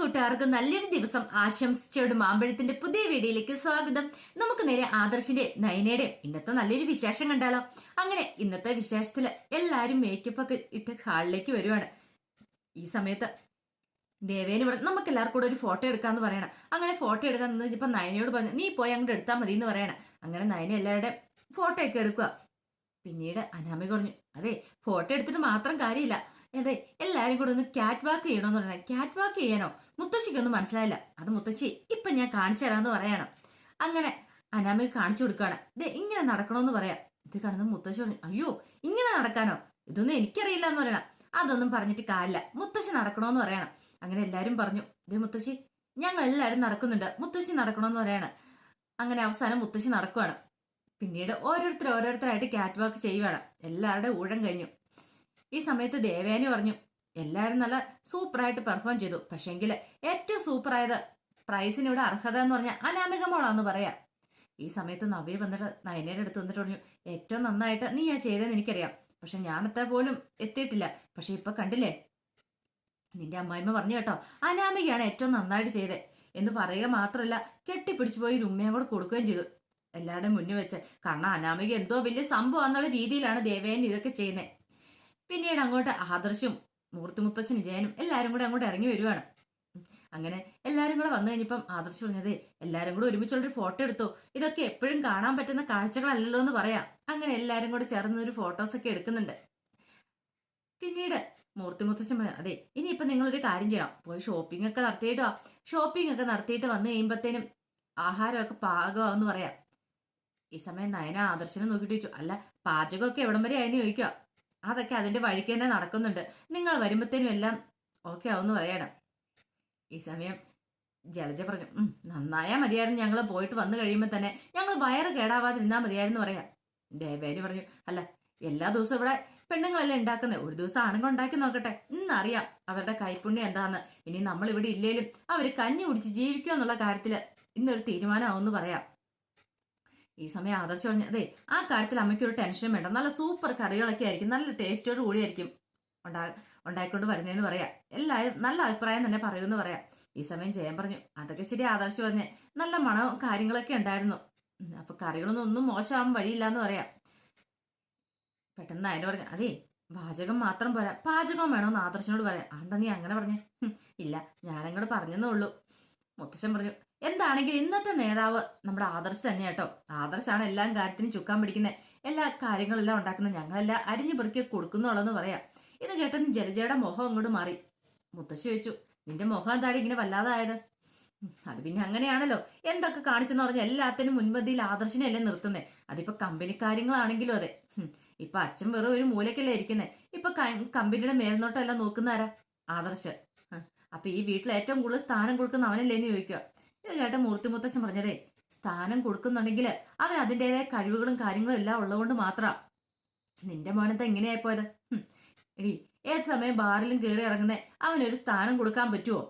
കൂട്ടുകാർക്ക് നല്ലൊരു ദിവസം ആശംസിച്ചോട് മാമ്പഴത്തിന്റെ പുതിയ വീഡിയോയിലേക്ക് സ്വാഗതം. നമുക്ക് നേരെ ആദർശിന്റെ നയനയുടെ ഇന്നത്തെ നല്ലൊരു വിശേഷം കണ്ടാലോ? അങ്ങനെ ഇന്നത്തെ വിശേഷത്തിൽ എല്ലാരും മേക്കപ്പ് ഒക്കെ ഇട്ട് ഹാളിലേക്ക് വരുവാണ്. ഈ സമയത്ത് ദേവേന് പറഞ്ഞു നമുക്ക് എല്ലാവർക്കും കൂടെ ഒരു ഫോട്ടോ എടുക്കാന്ന് പറയണം. അങ്ങനെ ഫോട്ടോ എടുക്കാൻ നിന്ന് നയനയോട് പറഞ്ഞു നീ പോയി അങ്ങോട്ട് എടുത്താൽ മതി എന്ന് പറയണം. അങ്ങനെ നയന എല്ലാവരുടെ ഫോട്ടോ ഒക്കെ എടുക്കുക പിന്നീട് അനാമി പറഞ്ഞു അതെ ഫോട്ടോ എടുത്തിട്ട് മാത്രം കാര്യമില്ല. അതെ എല്ലാരും കൂടെ ഒന്ന് ക്യാറ്റ് വാക്ക് ചെയ്യണമെന്ന് പറയണം. ക്യാറ്റ് വാക്ക് ചെയ്യാനോ? മുത്തശ്ശിക്കൊന്നും മനസ്സിലായില്ല. അത് മുത്തശ്ശി ഇപ്പൊ ഞാൻ കാണിച്ചു തരാന്ന് പറയണം. അങ്ങനെ അനാമി കാണിച്ചു കൊടുക്കുകയാണ് ദേ ഇങ്ങനെ നടക്കണമെന്ന് പറയാം. ഇത് കാണുന്ന മുത്തശ്ശി പറഞ്ഞു അയ്യോ ഇങ്ങനെ നടക്കാനോ? ഇതൊന്നും എനിക്കറിയില്ല എന്ന് പറയണം. അതൊന്നും പറഞ്ഞിട്ട് കാര്യമില്ല. മുത്തശ്ശി നടക്കണമെന്ന് പറയണം. അങ്ങനെ എല്ലാരും പറഞ്ഞു ദേ മുത്തശ്ശി ഞങ്ങൾ എല്ലാവരും നടക്കുന്നുണ്ട്. മുത്തശ്ശി നടക്കണമെന്ന് പറയണം. അങ്ങനെ അവസാനം മുത്തശ്ശി നടക്കുവാണ്. പിന്നീട് ഓരോരുത്തർ ഓരോരുത്തരായിട്ട് കാറ്റ് വാക്ക് ചെയ്യുവാണ്. എല്ലാവരുടെ ഊഴം കഴിഞ്ഞു. ഈ സമയത്ത് ദേവേനി പറഞ്ഞു എല്ലാവരും നല്ല സൂപ്പറായിട്ട് പെർഫോം ചെയ്തു. പക്ഷേങ്കിൽ ഏറ്റവും സൂപ്പറായത് പ്രൈസിന് ഇവിടെ അർഹത എന്ന് പറഞ്ഞാൽ അനാമിക മോളാന്ന് പറയാം. ഈ സമയത്ത് നവ്യ വന്നിട്ട് നയനയുടെ അടുത്ത് വന്നിട്ട് പറഞ്ഞു ഏറ്റവും നന്നായിട്ട് നീ ആ ചെയ്തതെന്ന് എനിക്കറിയാം. പക്ഷെ ഞാൻ അത്ര പോലും എത്തിയിട്ടില്ല. പക്ഷെ ഇപ്പൊ കണ്ടില്ലേ? നിന്റെ അമ്മായിമ്മ പറഞ്ഞു കേട്ടോ അനാമികയാണ് ഏറ്റവും നന്നായിട്ട് ചെയ്തത് എന്ന് പറയുക മാത്രമല്ല കെട്ടിപ്പിടിച്ചു പോയി ഉമ്മയും കൂടെ കൊടുക്കുകയും ചെയ്തു. എല്ലാവരുടെയും മുന്നിൽ വെച്ച് കാരണം അനാമിക എന്തോ വലിയ സംഭവം എന്നുള്ള രീതിയിലാണ് ദേവേൻ ഇതൊക്കെ ചെയ്യുന്നത് പിന്നീട് അങ്ങോട്ട് ആദർശും മൂർത്തി മുത്തശ്ശനും ജയനും എല്ലാവരും കൂടെ അങ്ങോട്ട് ഇറങ്ങി വരുവാണ്. അങ്ങനെ എല്ലാവരും കൂടെ വന്നു കഴിഞ്ഞപ്പം ആദർശ് പറഞ്ഞത് എല്ലാവരും കൂടെ ഒരുമിച്ചുള്ളൊരു ഫോട്ടോ എടുത്തോ. ഇതൊക്കെ എപ്പോഴും കാണാൻ പറ്റുന്ന കാഴ്ചകളല്ലല്ലോ എന്ന് പറയാം. അങ്ങനെ എല്ലാവരും കൂടെ ചേർന്ന് ഒരു ഫോട്ടോസ് ഒക്കെ എടുക്കുന്നുണ്ട്. പിന്നീട് മൂർത്തി മുത്തശ്ശൻ പറഞ്ഞു അതെ ഇനിയിപ്പം നിങ്ങളൊരു കാര്യം ചെയ്യണം. പോയി ഷോപ്പിംഗ് ഒക്കെ നടത്തിയിട്ടോ ഷോപ്പിംഗ് ഒക്കെ നടത്തിയിട്ട് വന്നു കഴിയുമ്പത്തേനും ആഹാരമൊക്കെ പാകമാവെന്ന് പറയാം. ഈ സമയം നയന ആദർശനെ നോക്കിയിട്ട് ചോദിച്ചു അല്ല പാചകമൊക്കെ എവിടം വരെ ആയെന്ന് ചോദിക്കുക അതൊക്കെ അതിന്റെ വഴിക്ക് തന്നെ നടക്കുന്നുണ്ട്. നിങ്ങൾ വരുമ്പത്തേനും എല്ലാം ഓക്കെ ആവുമെന്ന് പറയണം. ഈ സമയം ജലജ പറഞ്ഞു നന്നായാ മതിയായിരുന്നു ഞങ്ങൾ പോയിട്ട് വന്നു കഴിയുമ്പോൾ തന്നെ. ഞങ്ങൾ വയറ് കേടാവാതിരുന്നാൽ മതിയായിരുന്നു പറയാം. ദേവേനി പറഞ്ഞു അല്ല എല്ലാ ദിവസവും ഇവിടെ പെണ്ണുങ്ങളല്ലേ ഉണ്ടാക്കുന്നത് ഒരു ദിവസം ആണുങ്ങൾ ഉണ്ടാക്കി നോക്കട്ടെ. ഇന്നറിയാം അവരുടെ കൈപ്പുണ്യം എന്താന്ന്. ഇനി നമ്മൾ ഇവിടെ ഇല്ലേലും അവർ കഞ്ഞി കുടിച്ച് ജീവിക്കുക എന്നുള്ള കാര്യത്തിൽ ഇന്നൊരു തീരുമാനമാവുമെന്ന് പറയാം. ഈ സമയം ആദർശ് പറഞ്ഞ അതെ ആ കാര്യത്തിൽ അമ്മയ്ക്ക് ഒരു ടെൻഷൻ വേണ്ട. നല്ല സൂപ്പർ കറികളൊക്കെ ആയിരിക്കും. നല്ല ടേസ്റ്റോട് കൂടിയായിരിക്കും ഉണ്ടാ ഉണ്ടായിക്കൊണ്ട് വരുന്നതെന്ന് പറയാം. എല്ലാവരും നല്ല അഭിപ്രായം തന്നെ പറയുമെന്ന് പറയാം. ഈ സമയം ജയൻ പറഞ്ഞു അതൊക്കെ ശരി ആദർശ് പറഞ്ഞ നല്ല മണവും കാര്യങ്ങളൊക്കെ ഉണ്ടായിരുന്നു. അപ്പൊ കറികളൊന്നും ഒന്നും മോശമാവാൻ വഴിയില്ല എന്ന് പറയാം. പെട്ടെന്ന് അതിന് പറഞ്ഞു അതെ പാചകം മാത്രം പോരാ. പാചകം വേണമെന്ന് ആദർശനോട് പറയാം. അതെന്താ നീ അങ്ങനെ പറഞ്ഞേ? ഇല്ല ഞാനങ്ങോട്ട് പറഞ്ഞെന്നേ ഉള്ളൂ. മുത്തശ്ശൻ പറഞ്ഞു എന്താണെങ്കിലും ഇന്നത്തെ നേതാവ് നമ്മുടെ ആദർശ് തന്നെ കേട്ടോ. ആദർശാണ് എല്ലാം കാര്യത്തിനും ചുക്കാൻ പിടിക്കുന്നത് എല്ലാ കാര്യങ്ങളെല്ലാം ഉണ്ടാക്കുന്നത് ഞങ്ങളെല്ലാം അരിഞ്ഞു പെറുക്കി കൊടുക്കുന്നുള്ളതെന്ന് പറയാം. ഇത് കേട്ടെന്ന് ജലജയുടെ മുഖം അങ്ങോട്ട് മാറി. മുത്തശ്ശി ചോദിച്ചു നിന്റെ മുഖം എന്താണ് ഇങ്ങനെ വല്ലാതായത്? അത് പിന്നെ അങ്ങനെയാണല്ലോ. എന്തൊക്കെ കാണിച്ചെന്ന് പറഞ്ഞാൽ എല്ലാത്തിനും മുൻപന്തിയിൽ ആദർശിനെയല്ലേ നിർത്തുന്നത് നിർത്തുന്നേ. അതിപ്പോ കമ്പനി കാര്യങ്ങളാണെങ്കിലും അതെ. ഇപ്പൊ അച്ഛൻ വെറും ഒരു മൂലക്കല്ലേ ഇരിക്കുന്നത് ഇപ്പൊ കമ്പനിയുടെ മേൽനോട്ടം എല്ലാം നോക്കുന്നാരാ ആദർശ് അപ്പൊ ഈ വീട്ടിൽ ഏറ്റവും കൂടുതൽ സ്ഥാനം കൊടുക്കുന്ന അവനല്ലേ? എന്ന് ചോദിക്കുക ഇത് കേട്ട മൂർത്തി മുത്തശ്ശൻ പറഞ്ഞതേ സ്ഥാനം കൊടുക്കുന്നുണ്ടെങ്കിൽ അവൻ അതിന്റെതായ കഴിവുകളും കാര്യങ്ങളും എല്ലാം ഉള്ളതുകൊണ്ട് മാത്രം. നിന്റെ മോനത്തെ എങ്ങനെയായി പോയത്? എടി ഏത് സമയം ബാറിലും കയറി ഇറങ്ങുന്നേ അവനൊരു സ്ഥാനം കൊടുക്കാൻ പറ്റുമോ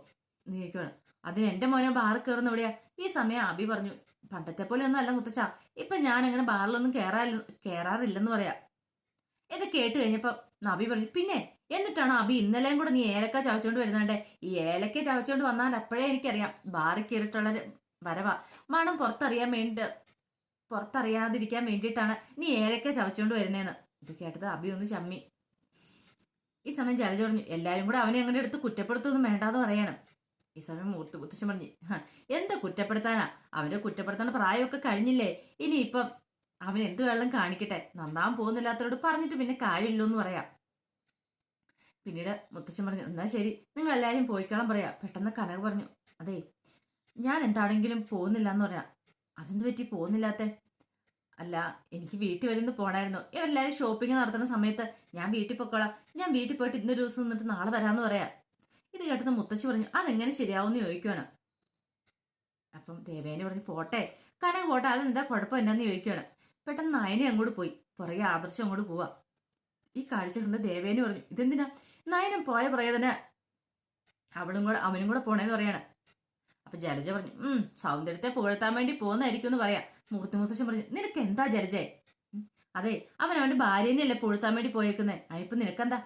നീ ചോദിക്കുകയാണ് അതിന് എന്റെ മോനെ ബാറിൽ കയറുന്ന എവിടെയാ? ഈ സമയം അബി പറഞ്ഞു പണ്ടത്തെ പോലെ ഒന്നും അല്ല മുത്തശ്ശ. ഇപ്പൊ ഞാൻ അങ്ങനെ ബാറിലൊന്നും കയറാറില്ല കയറാറില്ലെന്ന് പറയാ. ഇത് കേട്ട് കഴിഞ്ഞപ്പോ നബി പറഞ്ഞു പിന്നെ എന്നിട്ടാണോ അബി ഇന്നലെയും കൂടെ നീ ഏലക്ക ചവച്ചോണ്ട് വരുന്നുണ്ട് ഈ ഏലക്ക ചവച്ചോണ്ട് വന്നാൽ അപ്പോഴേ എനിക്കറിയാം. ബാറി കയറിയിട്ടുള്ള വരവാ. മണം പുറത്തറിയാൻ വേണ്ടി പുറത്തറിയാതിരിക്കാൻ വേണ്ടിയിട്ടാണ് നീ ഏലക്ക ചവച്ചോണ്ട് വരുന്നതെന്ന് ഇത് കേട്ടത് അബി ഒന്ന് ചമ്മി. ഈ സമയം ജലജ പറഞ്ഞു എല്ലാരും കൂടെ അവനെ അങ്ങനെ എടുത്ത് കുറ്റപ്പെടുത്തൊന്നും വേണ്ടാന്ന് പറയണം. ഈ സമയം മൂർത്തി മുത്തശ്ശൻ പറഞ്ഞു എന്താ കുറ്റപ്പെടുത്താനാ? അവന്റെ കുറ്റപ്പെടുത്താൻ പ്രായമൊക്കെ കഴിഞ്ഞില്ലേ? ഇനി ഇപ്പം അവൻ എന്ത് വെള്ളം കാണിക്കട്ടെ. നന്നാൻ പോകുന്നില്ലാത്തവരോട് പറഞ്ഞിട്ട് പിന്നെ കാര്യമില്ലെന്ന് പറയാം. പിന്നീട് മുത്തശ്ശൻ പറഞ്ഞു എന്നാ ശരി നിങ്ങൾ എല്ലാവരും പോയിക്കോളാൻ പറയാ. പെട്ടെന്ന് കനക പറഞ്ഞു അതെ ഞാൻ എന്താണെങ്കിലും പോകുന്നില്ല എന്ന് പറയാം. അതെന്ത് പറ്റി? പോകുന്നില്ലാത്തെ? അല്ല എനിക്ക് വീട്ടിൽ വരുന്ന പോണായിരുന്നു. എല്ലാവരും ഷോപ്പിംഗ് നടത്തുന്ന സമയത്ത് ഞാൻ വീട്ടിൽ പൊക്കോളാം. ഞാൻ വീട്ടിൽ പോയിട്ട് ഇന്നൊരു ദിവസം നിന്നിട്ട് നാളെ വരാമെന്ന് പറയാം. ഇത് കേട്ടത് മുത്തശ്ശി പറഞ്ഞു അതെങ്ങനെ ശരിയാവുമെന്ന് ചോദിക്കുകയാണ് അപ്പം ദേവേനെ പറഞ്ഞു പോട്ടെ കനക പോട്ടെ അതെന്താ കുഴപ്പം എന്നാന്ന് ചോദിക്കുകയാണ് പെട്ടെന്ന് നായനെ അങ്ങോട്ട് പോയി. പുറകെ ആദർശം അങ്ങോട്ട് പോവാ. ഈ കാഴ്ച കണ്ട് ദേവേനെ പറഞ്ഞു. ഇതെന്തിനാ? നയനം പോയ പുറകെ തന്നെ അവളും കൂടെ അവനും കൂടെ പോണേന്ന് പറയാണ്. അപ്പൊ ജലജ പറഞ്ഞു ഉം സൗന്ദര്യത്തെ പുകഴ്ത്താൻ വേണ്ടി പോകുന്നതായിരിക്കും എന്ന് പറയാം. മൂർത്തി മുത്തശ്ശൻ പറഞ്ഞു നിനക്ക് എന്താ ജലജേ? അതെ അവൻ അവന്റെ ഭാര്യനെയല്ലേ പുഴുത്താൻ വേണ്ടി പോയേക്കുന്നേ. അതിപ്പോ നിനക്കെന്താ?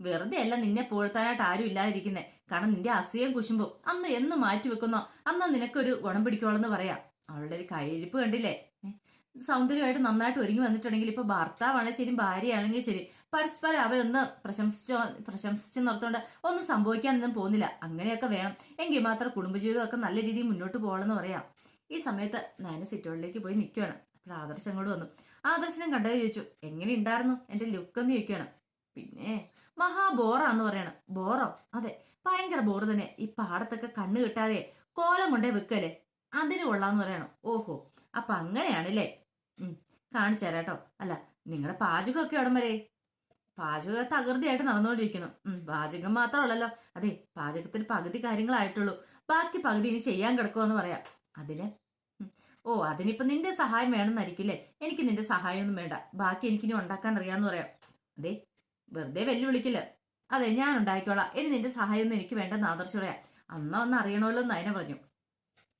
വെറുതെ അല്ല നിന്നെ പുഴുത്താനായിട്ട് ആരും ഇല്ലാതിരിക്കുന്നേ. കാരണം നിന്റെ അസുഖം കുശുമ്പോ അന്ന് എന്ന് മാറ്റി വെക്കുന്നോ? അന്ന് നിനക്കൊരു ഗുണം പിടിക്കോളെന്ന് പറയാം. അവളുടെ ഒരു കയ്യിരിപ്പ് കണ്ടില്ലേ? സൗന്ദര്യമായിട്ട് നന്നായിട്ട് ഒരുങ്ങി വന്നിട്ടുണ്ടെങ്കിൽ ഇപ്പൊ ഭർത്താവാണെങ്കിൽ ശരി ഭാര്യയാണെങ്കിൽ ശരി. പരസ്പരം അവരൊന്ന് പ്രശംസിച്ചോ പ്രശംസിച്ച് നിർത്തോണ്ട് ഒന്നും സംഭവിക്കാനൊന്നും പോകുന്നില്ല. അങ്ങനെയൊക്കെ വേണം. എങ്കിൽ മാത്രം കുടുംബജീവിതമൊക്കെ നല്ല രീതിയിൽ മുന്നോട്ട് പോകണമെന്ന് പറയാം. ഈ സമയത്ത് നയന സിറ്റോളിലേക്ക് പോയി നിൽക്കുകയാണ് അപ്പോൾ ആദർശം കൂടെ വന്നു. ആദർശനം കണ്ടത് ചോദിച്ചു എങ്ങനെ ഉണ്ടായിരുന്നു എന്റെ ലുക്ക് എന്ന് ചോദിക്കുകയാണ് പിന്നെ മഹാ ബോറാന്ന് പറയണം. ബോറോ? അതെ ഭയങ്കര ബോറ് തന്നെ. ഈ പാടത്തൊക്കെ കണ്ണ് കിട്ടാതെ കോലം കൊണ്ടേ വെക്കല്ലേ? അതിന് കൊള്ളാന്ന് പറയണം. ഓഹോ അപ്പൊ അങ്ങനെയാണല്ലേ? കാണിച്ചു തരാട്ടോ. അല്ല നിങ്ങളുടെ പാചകമൊക്കെ എവിടം വരെ? പാചകം തകൃതിയായിട്ട് നടന്നുകൊണ്ടിരിക്കുന്നു. പാചകം മാത്രമല്ലല്ലോ. അതെ പാചകത്തിൽ പകുതി കാര്യങ്ങളായിട്ടുള്ളൂ. ബാക്കി പകുതി ഇനി ചെയ്യാൻ കിടക്കുമെന്ന് പറയാം. അതിന് ഓ അതിനിപ്പോ നിന്റെ സഹായം വേണമെന്നായിരിക്കില്ലേ? എനിക്ക് നിന്റെ സഹായമൊന്നും വേണ്ട. ബാക്കി എനിക്കിനി ഉണ്ടാക്കാൻ അറിയാമെന്ന് പറയാം. അതെ വെറുതെ വെല്ലുവിളിക്കില്ല. അതെ ഞാൻ ഉണ്ടാക്കിക്കോളാം. ഇനി നിന്റെ സഹായമൊന്നും എനിക്ക് വേണ്ടെന്ന് ആദർശ് പറയാം. അന്നാ ഒന്ന് അറിയണമല്ലോ എന്ന് അതിനെ പറഞ്ഞു.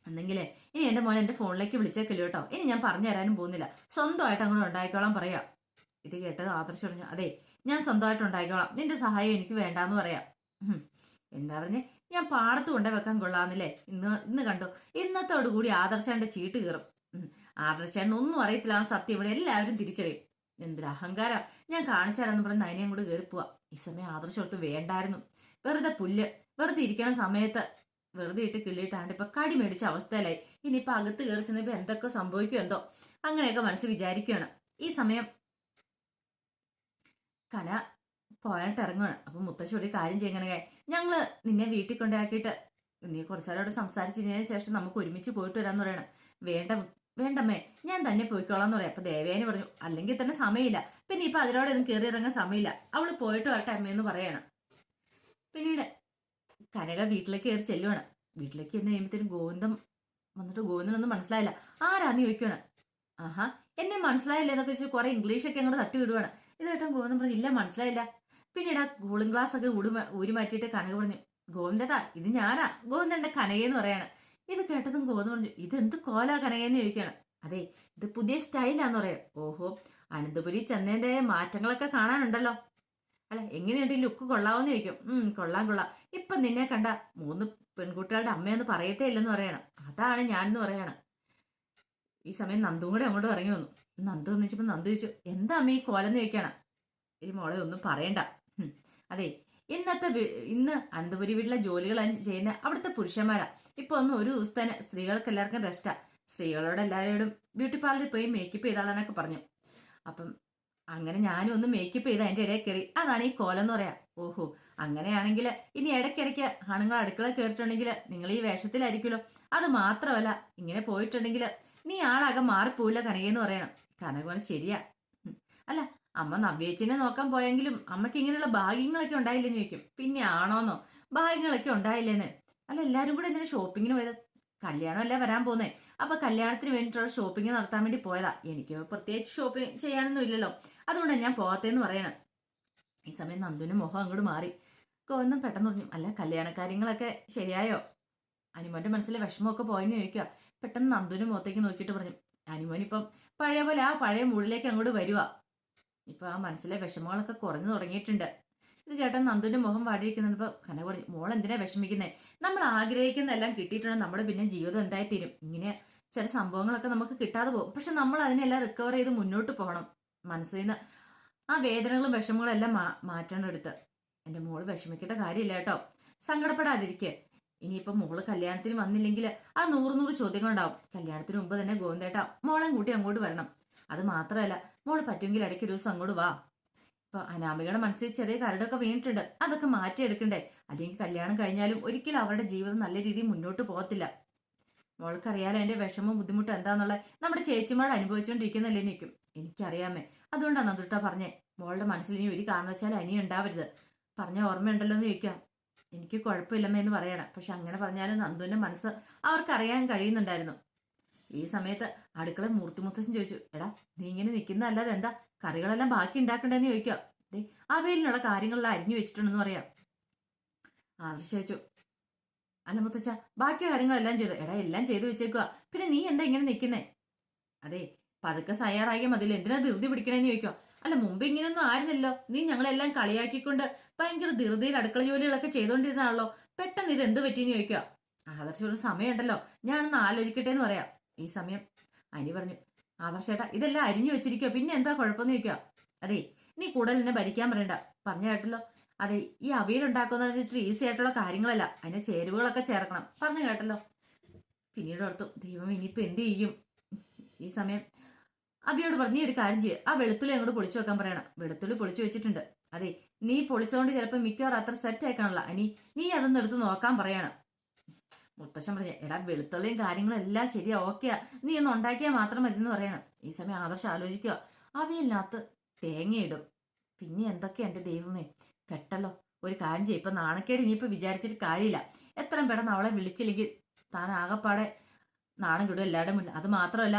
എന്നെങ്കിലേ ഇനി എന്റെ മോനെ എന്റെ ഫോണിലേക്ക് വിളിച്ചേക്കില്ല കേട്ടോ. ഇനി ഞാൻ പറഞ്ഞു തരാനും പോകുന്നില്ല. സ്വന്തമായിട്ട് അങ്ങോട്ട് ഉണ്ടാക്കിക്കോളാം പറയാം. ഇത് കേട്ടത് ആദർശ് പറഞ്ഞു അതെ ഞാൻ സ്വന്തമായിട്ട് ഉണ്ടാക്കിക്കോളാം. നിന്റെ സഹായം എനിക്ക് വേണ്ടാന്ന് പറയാം. എന്താ പറഞ്ഞേ? ഞാൻ പാടത്ത് കൊണ്ടേ വെക്കാൻ കൊള്ളാന്നില്ലേ ഇന്ന് ഇന്ന് കണ്ടോ? ഇന്നത്തോടു കൂടി ആദർശാന്റെ ചീട്ട് കീറും. ആദർശാണ്ട് ഒന്നും അറിയത്തില്ല ആ സത്യം. ഇവിടെ എല്ലാവരും തിരിച്ചറിയും. എന്തൊരു അഹങ്കാരം. ഞാൻ കാണിച്ചാലെന്ന് പറഞ്ഞ് നൈനയും കൂടെ കയറി പോവാ. ഈ സമയം ആദർശം വേണ്ടായിരുന്നു. വെറുതെ പുല്ല് വെറുതെ ഇരിക്കണ സമയത്ത് വെറുതെ ഇട്ട് കിള്ളിയിട്ടാണ്ട് ഇപ്പൊ കടി മേടിച്ച അവസ്ഥയിലായി. ഇനിയിപ്പൊ അകത്ത് കയറി ചെന്നപ്പോ എന്തൊക്കെ സംഭവിക്കും എന്തോ അങ്ങനെയൊക്കെ മനസ്സ് വിചാരിക്കുകയാണ് ഈ സമയം കന പോയിട്ട് ഇറങ്ങുവാണ്. അപ്പൊ മുത്തശ്ശി ഒരു കാര്യം ചെയ്യങ്ങനെ ഞങ്ങൾ നിന്നെ വീട്ടിൽ കൊണ്ടാക്കിയിട്ട് നീ കുറച്ചാലോട് സംസാരിച്ചതിന് ശേഷം നമുക്ക് ഒരുമിച്ച് പോയിട്ട് വരാന്ന് പറയണം. വേണ്ട വേണ്ടമ്മേ ഞാൻ തന്നെ പോയിക്കോളാന്ന് പറയാം. അപ്പൊ ദേവേനെ പറഞ്ഞു അല്ലെങ്കിൽ തന്നെ സമയമില്ല. പിന്നെ ഇപ്പൊ അതിനോടൊന്നും കയറി ഇറങ്ങാൻ സമയമില്ല. അവൾ പോയിട്ട് വരട്ടെ അമ്മയെന്ന് പറയണം. പിന്നീട് കനക വീട്ടിലേക്ക് കയറി ചെല്ലുവാണ്. വീട്ടിലേക്ക് ചെന്ന് കഴിയുമ്പോഴത്തേനും ഗോവിന്ദം വന്നിട്ട് ഗോവിന്ദനൊന്നും മനസ്സിലായില്ല. ആരാന്ന് ചോദിക്കുകയാണ് ആഹാ എന്നെ മനസ്സിലായില്ല? എന്നൊക്കെ വെച്ച് കുറെ ഇംഗ്ലീഷൊക്കെ അങ്ങോട്ട് തട്ടി വിടുവാണ് ഇത് കേട്ടോ ഗോവിന്ദൻ പറഞ്ഞു ഇല്ല മനസ്സിലായില്ല. പിന്നീട് ആ കൂളിംഗ് ഗ്ലാസ് ഒക്കെ ഊടി ഊരി മാറ്റിയിട്ട് കനക പറഞ്ഞു ഗോവിന്ദേട്ടാ ഇത് ഞാനാ? ഗോവിന്ദന്റെ കനകയെന്ന് പറയാണ്. ഇത് കേട്ടതും ഗോവിന്ദൻ പറഞ്ഞു ഇത് എന്ത് കോലാ കനകയെന്ന് ചോദിക്കുകയാണ്. അതെ ഇത് പുതിയ സ്റ്റൈലാന്ന് പറയാം ഓഹോ അനന്തപുരി ചെന്നതിന്റെ മാറ്റങ്ങളൊക്കെ കാണാനുണ്ടല്ലോ. അല്ല എങ്ങനെയുണ്ട് ഈ ലുക്ക് കൊള്ളാവെന്ന് ചോദിക്കും. ഉം കൊള്ളാം കൊള്ളാം. ഇപ്പൊ നിന്നെ കണ്ട മൂന്ന് പെൺകുട്ടികളുടെ അമ്മയെന്ന് പറയത്തേ ഇല്ലെന്ന് പറയണം. അതാണ് ഞാനെന്ന് പറയണം. ഈ സമയം നന്ദും കൂടെ അങ്ങോട്ട് ഇറങ്ങി വന്നു. നന്ദു വന്നിച്ചപ്പോ നന്ദു ചോദിച്ചു എന്താ അമ്മ ഈ കോലെന്ന് ചോദിക്കണം ഇനി മോളെ ഒന്നും പറയണ്ട. അതെ ഇന്നത്തെ ഇന്ന് അനന്തപുരി വീട്ടിലെ ജോലികൾ ചെയ്യുന്ന അവിടുത്തെ പുരുഷന്മാരാ. ഇപ്പൊ ഒന്ന് ഒരു ദിവസത്തേന് സ്ത്രീകൾക്ക് എല്ലാവർക്കും റെസ്റ്റാ സ്ത്രീകളോട് എല്ലാവരോടും ബ്യൂട്ടി പാർലറിൽ പോയി മേക്കപ്പ് ചെയ്താളാനൊക്കെ പറഞ്ഞു. അപ്പം അങ്ങനെ ഞാനും ഒന്ന് മേക്കപ്പ് ചെയ്ത് അതിന്റെ ഇടയിൽ കയറി. അതാണ് ഈ കോലെന്ന് പറയാ. ഓഹോ അങ്ങനെയാണെങ്കിൽ ഇനി ഇടയ്ക്കിടയ്ക്ക് ആണുങ്ങൾ അടുക്കള കയറിയിട്ടുണ്ടെങ്കിൽ നിങ്ങൾ ഈ വേഷത്തിലായിരിക്കുമല്ലോ. അത് മാത്രമല്ല ഇങ്ങനെ പോയിട്ടുണ്ടെങ്കിൽ നീ ആളാകെ മാറിപ്പോയില്ല കനകയെന്ന് പറയണം. കനകോൻ ശരിയാ. അല്ല അമ്മ നവ്യേച്ചിനെ നോക്കാൻ പോയെങ്കിലും അമ്മയ്ക്ക് ഇങ്ങനെയുള്ള ഭാഗ്യങ്ങളൊക്കെ ഉണ്ടായില്ലെന്ന് ചോദിക്കും. പിന്നെ ആണോന്നോ? ഭാഗ്യങ്ങളൊക്കെ ഉണ്ടായില്ലേന്ന്. അല്ല എല്ലാരും കൂടെ എന്തിനാ ഷോപ്പിങ്ങിന് പോയത്? കല്യാണമല്ല വരാൻ പോകുന്നേ അപ്പൊ കല്യാണത്തിന് വേണ്ടിയിട്ടുള്ള ഷോപ്പിംഗ് നടത്താൻ വേണ്ടി പോയതാ. എനിക്ക് പ്രത്യേകിച്ച് ഷോപ്പിംഗ് ചെയ്യാനൊന്നും ഇല്ലല്ലോ. അതുകൊണ്ടാണ് ഞാൻ പോകാത്തേന്ന് പറയണം. ഈ സമയം നന്ദുവിന്റെ മുഖം അങ്ങോട്ട് മാറി. കോന്നും പെട്ടെന്ന് പറഞ്ഞു. അല്ല കല്യാണ കാര്യങ്ങളൊക്കെ ശരിയായോ? അനിമോന്റെ മനസ്സിലെ വിഷമമൊക്കെ പോയെന്ന് ചോദിക്കുക പെട്ടെന്ന് നന്ദുവിന്റെ മുഖത്തേക്ക് നോക്കിയിട്ട് പറഞ്ഞു അനിമോൻ ഇപ്പം പഴയ പോലെ ആ പഴയ മൂടിലേക്ക് അങ്ങോട്ട് വരുവാ. ഇപ്പൊ ആ മനസ്സിലെ വിഷമങ്ങളൊക്കെ കുറഞ്ഞു തുടങ്ങിയിട്ടുണ്ട്. ഇത് കേട്ട നന്ദുവിന്റെ മുഖം വാടിയിരിക്കുന്നപ്പോ കന പറഞ്ഞു മോൾ എന്തിനാ വിഷമിക്കുന്നേ? നമ്മൾ ആഗ്രഹിക്കുന്നതെല്ലാം കിട്ടിയിട്ടുണ്ടെങ്കിൽ നമ്മുടെ പിന്നെ ജീവിതം എന്തായി തീരും ഇങ്ങനെ ചില സംഭവങ്ങളൊക്കെ നമുക്ക് കിട്ടാതെ പോകും. പക്ഷെ നമ്മൾ അതിനെല്ലാം റിക്കവർ ചെയ്ത് മുന്നോട്ട് പോകണം. മനസ്സിൽ നിന്ന് ആ വേദനകളും വിഷമങ്ങളും എല്ലാം മാ മാറ്റണം എടുത്ത്. എന്റെ മോൾ വിഷമിക്കേണ്ട കാര്യമില്ല കേട്ടോ. സങ്കടപ്പെടാതിരിക്കെ. ഇനിയിപ്പം മോൾ കല്യാണത്തിന് വന്നില്ലെങ്കിൽ ആ നൂറ് നൂറ് ചോദ്യങ്ങളുണ്ടാവും. കല്യാണത്തിന് മുമ്പ് തന്നെ ഗോവിന്ദേട്ട മോളെയും കൂട്ടി അങ്ങോട്ട് വരണം. അത് മാത്രമല്ല മോൾ പറ്റുമെങ്കിൽ ഇടയ്ക്ക് ഒരു ദിവസം അങ്ങോട്ട് വാ. ഇപ്പൊ അനാമികയുടെ മനസ്സിൽ ചെറിയ കരടൊക്കെ വീണിട്ടുണ്ട്. അതൊക്കെ മാറ്റിയെടുക്കണ്ടേ? അല്ലെങ്കിൽ കല്യാണം കഴിഞ്ഞാലും ഒരിക്കലും അവരുടെ ജീവിതം നല്ല രീതിയിൽ മുന്നോട്ട് പോകത്തില്ല. മോൾക്കറിയാലോ എന്റെ വിഷമവും ബുദ്ധിമുട്ടും എന്താന്നുള്ള നമ്മുടെ ചേച്ചിമാർ അനുഭവിച്ചുകൊണ്ടിരിക്കുന്നല്ലേ നിൽക്കും എനിക്കറിയാമേ. അതുകൊണ്ടാണ് നന്ദുട്ട പറഞ്ഞേ മോളുടെ മനസ്സിൽ ഇനി ഒരു കാരണവശാലും അനി ഉണ്ടാവരുത് പറഞ്ഞ ഓർമ്മയുണ്ടല്ലോ എന്ന് ചോദിക്കാം. എനിക്ക് കുഴപ്പമില്ലമ്മേ എന്ന് പറയണം. പക്ഷെ അങ്ങനെ പറഞ്ഞാലും നന്ദുവിന്റെ മനസ്സ് അവർക്കറിയാൻ കഴിയുന്നുണ്ടായിരുന്നു. ഈ സമയത്ത് അടുക്കള മൂർത്തിമുത്തശ്ശൻ ചോദിച്ചു എടാ നീ ഇങ്ങനെ നിൽക്കുന്ന അല്ലാതെ എന്താ കറികളെല്ലാം ബാക്കി ഉണ്ടാക്കണ്ടെന്ന് ചോദിക്കുക ദേ അവയിലുള്ള കാര്യങ്ങളെല്ലാം അരിഞ്ഞു വെച്ചിട്ടുണ്ടെന്ന് പറയാം. ആദർശ ചോദിച്ചു അല്ല മുത്തച്ഛ ബാക്കി കാര്യങ്ങളെല്ലാം ചെയ്തു? എടാ എല്ലാം ചെയ്തു വെച്ചേക്കുക പിന്നെ നീ എന്താ ഇങ്ങനെ നിൽക്കുന്നേ അതെ പതുക്കെ സയ്യാറായ മതിൽ എന്തിനാ ധൃതി പിടിക്കണേന്ന് ചോദിക്കുക അല്ല മുമ്പ് ഇങ്ങനെയൊന്നും ആയിരുന്നല്ലോ. നീ ഞങ്ങളെല്ലാം കളിയാക്കിക്കൊണ്ട് ഭയങ്കര ധൃതിയിൽ അടുക്കള ജോലികളൊക്കെ ചെയ്തോണ്ടിരുന്നാണല്ലോ. പെട്ടെന്ന് ഇത് എന്ത് പറ്റിയെന്ന് ചോദിക്കുക. ആദർശ സമയമുണ്ടല്ലോ. ഞാനൊന്ന് ആലോചിക്കട്ടെ എന്ന് പറയാം. ഈ സമയം അനി പറഞ്ഞു ആദർശേട്ടാ ഇതെല്ലാം അരിഞ്ഞു വെച്ചിരിക്കുക പിന്നെ എന്താ കുഴപ്പമെന്ന് ചോദിക്കുക? അതെ നീ കൂടുതൽ എന്നെ ഭരിക്കാൻ പറയണ്ട. പറഞ്ഞു കേട്ടല്ലോ? അതെ ഈ അവയിൽ ഉണ്ടാക്കുന്ന ഇത്ര ഈസി ആയിട്ടുള്ള കാര്യങ്ങളല്ല. അതിന്റെ ചേരുവകളൊക്കെ ചേർക്കണം. പറഞ്ഞു കേട്ടല്ലോ. പിന്നീട് ഓർത്തു ദൈവം ഇനിയിപ്പോ എന്ത് ചെയ്യും? ഈ സമയം അബിയോട് പറഞ്ഞ ഒരു കാര്യം ചെയ്യുക ആ വെളുത്തുള്ളി അങ്ങോട്ട് പൊളിച്ചു വെക്കാൻ പറയണം. വെളുത്തുള്ളി പൊളിച്ചു വെച്ചിട്ടുണ്ട്. അതെ നീ പൊളിച്ചോണ്ട് ചിലപ്പോൾ മിക്കവാറും അത്ര സെറ്റ് ആക്കണല്ലോ അനി നീ അതൊന്ന് എടുത്ത് നോക്കാൻ പറയണം. മുത്തശ്ശൻ പറഞ്ഞ എടാ വെളുത്തുള്ളിയും കാര്യങ്ങളും എല്ലാം ശരിയാ ഓക്കെയാ. നീ ഒന്ന് ഉണ്ടാക്കിയാൽ മാത്രം മതി എന്ന് പറയണം. ഈ സമയം ആദർശം ആലോചിക്കുക അവയില്ലാത്ത തേങ്ങയിടും. പിന്നെ എന്തൊക്കെ എന്റെ ദൈവമേ? പെട്ടല്ലോ. ഒരു കാര്യം ചെയ്യും. ഇപ്പൊ നാണക്കേട് ഇനിയിപ്പോ വിചാരിച്ചിട്ട് കാര്യമില്ല. എത്രയും പെട്ടെന്ന് അവളെ വിളിച്ചില്ലെങ്കിൽ താൻ ആകപ്പാടെ നാണം കിടും എല്ലാവരുടെ മുന്നിൽ. അത് മാത്രമല്ല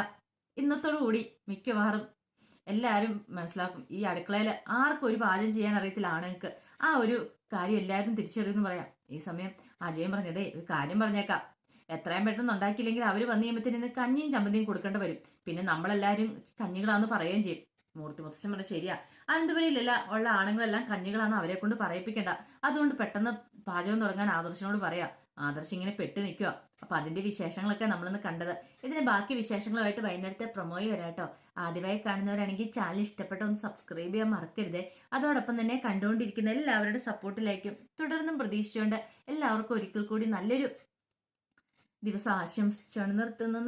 ഇന്നത്തോടു കൂടി മിക്കവാറും എല്ലാവരും മനസ്സിലാക്കും. ഈ അടുക്കളയിൽ ആർക്കും ഒരു പാചകം ചെയ്യാൻ അറിയത്തില്ല ആണുങ്ങൾക്ക് ആ ഒരു കാര്യം എല്ലാവരും തിരിച്ചറിയുമെന്ന് പറയാം. ഈ സമയം അജയൻ പറഞ്ഞതേ ഒരു കാര്യം പറഞ്ഞേക്കാം. എത്രയും പെട്ടെന്ന് ഉണ്ടാക്കിയില്ലെങ്കിൽ അവർ വന്നു കഴിയുമ്പോഴത്തേന് കഞ്ഞിയും ചമ്മന്തിയും കൊടുക്കേണ്ടി വരും. പിന്നെ നമ്മളെല്ലാവരും കഞ്ഞികളാന്ന് പറയുകയും ചെയ്യും. മൂർത്തി മുത്തശ്ശൻ പറഞ്ഞ ശരിയാ. അനന്തപുരയിലല്ല ഉള്ള ആണുങ്ങളെല്ലാം കഞ്ഞികളാന്ന് അവരെ കൊണ്ട് പറയിപ്പിക്കേണ്ട. അതുകൊണ്ട് പെട്ടെന്ന് പാചകം തുടങ്ങാൻ ആദർശനോട് പറയാം. ആദർശ് ഇങ്ങനെ പെട്ട് നിൽക്കുക. അപ്പൊ അതിന്റെ വിശേഷങ്ങളൊക്കെ നമ്മളൊന്ന് കണ്ടത്. ഇതിന് ബാക്കി വിശേഷങ്ങളുമായിട്ട് വൈകുന്നേരത്തെ പ്രൊമോയി വരാട്ടോ ആദ്യമായി കാണുന്നവരാണെങ്കിൽ ചാനൽ ഇഷ്ടപ്പെട്ട ഒന്ന് സബ്സ്ക്രൈബ് ചെയ്യാൻ മറക്കരുത്. അതോടൊപ്പം തന്നെ കണ്ടുകൊണ്ടിരിക്കുന്ന എല്ലാവരുടെ സപ്പോർട്ടിലേക്കും തുടർന്നും പ്രതീക്ഷിച്ചുകൊണ്ട് എല്ലാവർക്കും ഒരിക്കൽ കൂടി നല്ലൊരു ദിവസം ആശംസിച്ചാണ് നിർത്തുന്നത്